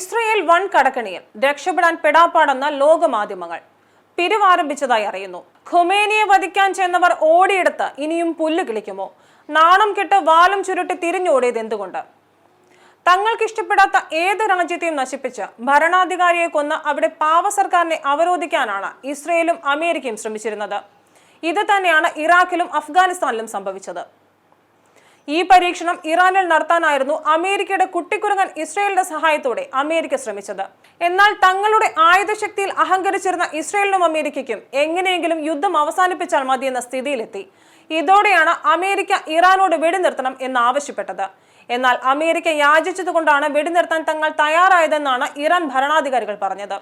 Israel one കടക്കണിയിൽ രക്ഷപ്പെടാൻ പെടാപ്പാടെന്ന ലോകമാധ്യമങ്ങൾ പിരിവാരംഭിച്ചതായി അറിയുന്നു. ഖുമേനിയെ വധിക്കാൻ ചെന്നവർ ഓടിയെടുത്ത് ഇനിയും പുല്ല് കിളിക്കുമോ? നാണം കെട്ട് വാലും ചുരുട്ടി തിരിഞ്ഞോടിയത് എന്തുകൊണ്ട്? തങ്ങൾക്ക് ഇഷ്ടപ്പെടാത്ത ഏത് രാജ്യത്തെയും നശിപ്പിച്ച് ഭരണാധികാരിയെ കൊന്ന് അവിടെ പാവ സർക്കാരിനെ അവരോധിക്കാനാണ് ഇസ്രയേലും അമേരിക്കയും ശ്രമിച്ചിരുന്നത്. ഇത് തന്നെയാണ് ഇറാഖിലും അഫ്ഗാനിസ്ഥാനിലും സംഭവിച്ചത്. ഈ പരീക്ഷണം ഇറാനിൽ നടത്താനായിരുന്നു അമേരിക്കയുടെ കുട്ടിക്കുരങ്ങൻ ഇസ്രയേലിന്റെ സഹായത്തോടെ അമേരിക്ക ശ്രമിച്ചത്. എന്നാൽ തങ്ങളുടെ ആയുധശക്തിയിൽ അഹങ്കരിച്ചിരുന്ന ഇസ്രയേലിനും അമേരിക്കയ്ക്കും എങ്ങനെയെങ്കിലും യുദ്ധം അവസാനിപ്പിച്ചാൽ മതിയെന്ന സ്ഥിതിയിലെത്തി. ഇതോടെയാണ് അമേരിക്ക ഇറാനോട് വെടിനിർത്തണം എന്ന് ആവശ്യപ്പെട്ടത്. എന്നാൽ അമേരിക്ക യാചിച്ചതുകൊണ്ടാണ് വെടിനിർത്താൻ തങ്ങൾ തയ്യാറായതെന്നാണ് ഇറാൻ ഭരണാധികാരികൾ പറഞ്ഞത്.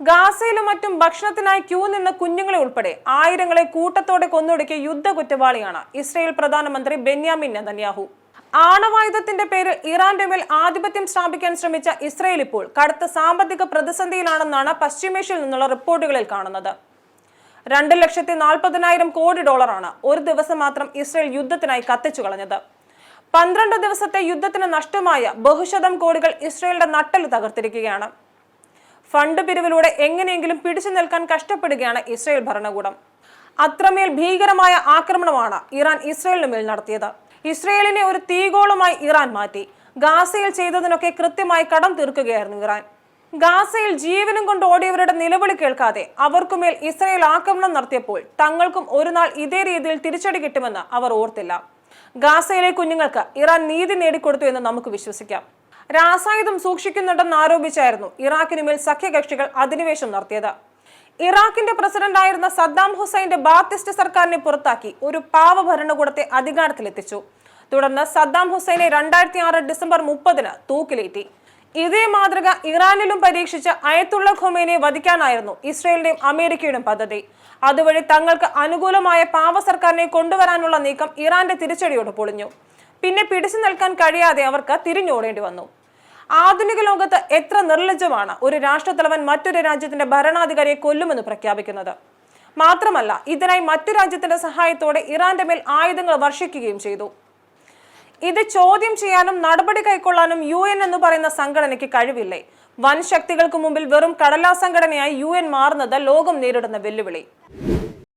ഗാസയിലും മറ്റും ഭക്ഷണത്തിനായി ക്യൂ നിന്ന കുഞ്ഞുങ്ങളെ ഉൾപ്പെടെ ആയിരങ്ങളെ കൂട്ടത്തോടെ കൊന്നൊടുക്കിയ യുദ്ധ കുറ്റവാളിയാണ് ഇസ്രയേൽ പ്രധാനമന്ത്രി ബെന്യാമിൻ നെതന്യാഹു. ആണവായുധത്തിന്റെ പേരിൽ ഇറാന്റെ മേൽ ആധിപത്യം സ്ഥാപിക്കാൻ ശ്രമിച്ച ഇസ്രയേൽ ഇപ്പോൾ കടുത്ത സാമ്പത്തിക പ്രതിസന്ധിയിലാണെന്നാണ് പശ്ചിമേഷ്യയിൽ നിന്നുള്ള റിപ്പോർട്ടുകളിൽ കാണുന്നത്. രണ്ട് ലക്ഷത്തി നാൽപ്പതിനായിരം കോടി ഡോളറാണ് ഒരു ദിവസം മാത്രം ഇസ്രയേൽ യുദ്ധത്തിനായി കത്തിച്ചു കളഞ്ഞത്. പന്ത്രണ്ട് ദിവസത്തെ യുദ്ധത്തിന് നഷ്ടമായ ബഹുശതം കോടികൾ ഇസ്രയേലിന്റെ നട്ടൽ തകർത്തിരിക്കുകയാണ്. ഫണ്ട് പിരിവിലൂടെ എങ്ങനെയെങ്കിലും പിടിച്ചു നിൽക്കാൻ കഷ്ടപ്പെടുകയാണ് ഇസ്രയേൽ ഭരണകൂടം. അത്രമേൽ ഭീകരമായ ആക്രമണമാണ് ഇറാൻ ഇസ്രയേലിന് മേൽ നടത്തിയത്. ഇസ്രയേലിനെ ഒരു തീഗോളമായി ഇറാൻ മാറ്റി. ഗാസയിൽ ചെയ്തതിനൊക്കെ കൃത്യമായി കടം തീർക്കുകയായിരുന്നു ഇറാൻ. ഗാസയിൽ ജീവനും കൊണ്ട് ഓടിയവരുടെ നിലവിളി കേൾക്കാതെ അവർക്കുമേൽ ഇസ്രയേൽ ആക്രമണം നടത്തിയപ്പോൾ തങ്ങൾക്കും ഒരു നാൾ ഇതേ രീതിയിൽ തിരിച്ചടി കിട്ടുമെന്ന് അവർ ഓർത്തില്ല. ഗാസയിലെ കുഞ്ഞുങ്ങൾക്ക് ഇറാൻ നീതി നേടിക്കൊടുത്തു എന്ന് നമുക്ക് വിശ്വസിക്കാം. രാസായുധം സൂക്ഷിക്കുന്നുണ്ടെന്ന് ആരോപിച്ചായിരുന്നു ഇറാഖിന് മേൽ സഖ്യകക്ഷികൾ അധിനിവേശം നടത്തിയത്. ഇറാഖിന്റെ പ്രസിഡന്റായിരുന്ന സദ്ദാം ഹുസൈന്റെ ബാത്തിസ്റ്റ് സർക്കാരിനെ പുറത്താക്കി ഒരു പാവ ഭരണകൂടത്തെ അധികാരത്തിലെത്തിച്ചു. തുടർന്ന് സദ്ദാം ഹുസൈനെ രണ്ടായിരത്തി ആറ് ഡിസംബർ മുപ്പതിന് തൂക്കിലേറ്റി. ഇതേ മാതൃക ഇറാനിലും പരീക്ഷിച്ച് അയത്തുള്ള ഖുമേനെ വധിക്കാനായിരുന്നു ഇസ്രയേലിന്റെയും അമേരിക്കയുടെയും പദ്ധതി. അതുവഴി തങ്ങൾക്ക് അനുകൂലമായ പാവ സർക്കാരിനെ കൊണ്ടുവരാനുള്ള നീക്കം ഇറാന്റെ തിരിച്ചടിയോട് പൊളിഞ്ഞു. പിന്നെ പിടിച്ചു നിൽക്കാൻ കഴിയാതെ അവർക്ക് തിരിഞ്ഞോടേണ്ടി വന്നു. ആധുനിക ലോകത്ത് എത്ര നിർലജ്ജമാണ് ഒരു രാഷ്ട്രത്തലവൻ മറ്റൊരു രാജ്യത്തിന്റെ ഭരണാധികാരിയെ കൊല്ലുമെന്ന് പ്രഖ്യാപിക്കുന്നത്. മാത്രമല്ല ഇതിനായി മറ്റു രാജ്യത്തിന്റെ സഹായത്തോടെ ഇറാന്റെ മേൽ ആയുധങ്ങൾ വർഷിക്കുകയും ചെയ്തു. ഇത് ചോദ്യം ചെയ്യാനും നടപടി കൈക്കൊള്ളാനും യു എൻ എന്ന് പറയുന്ന സംഘടനയ്ക്ക് കഴിവില്ലേ? വൻ ശക്തികൾക്ക് മുമ്പിൽ വെറും കടലാ സംഘടനയായി യു എൻ മാറുന്നത് ലോകം നേരിടുന്ന വെല്ലുവിളി.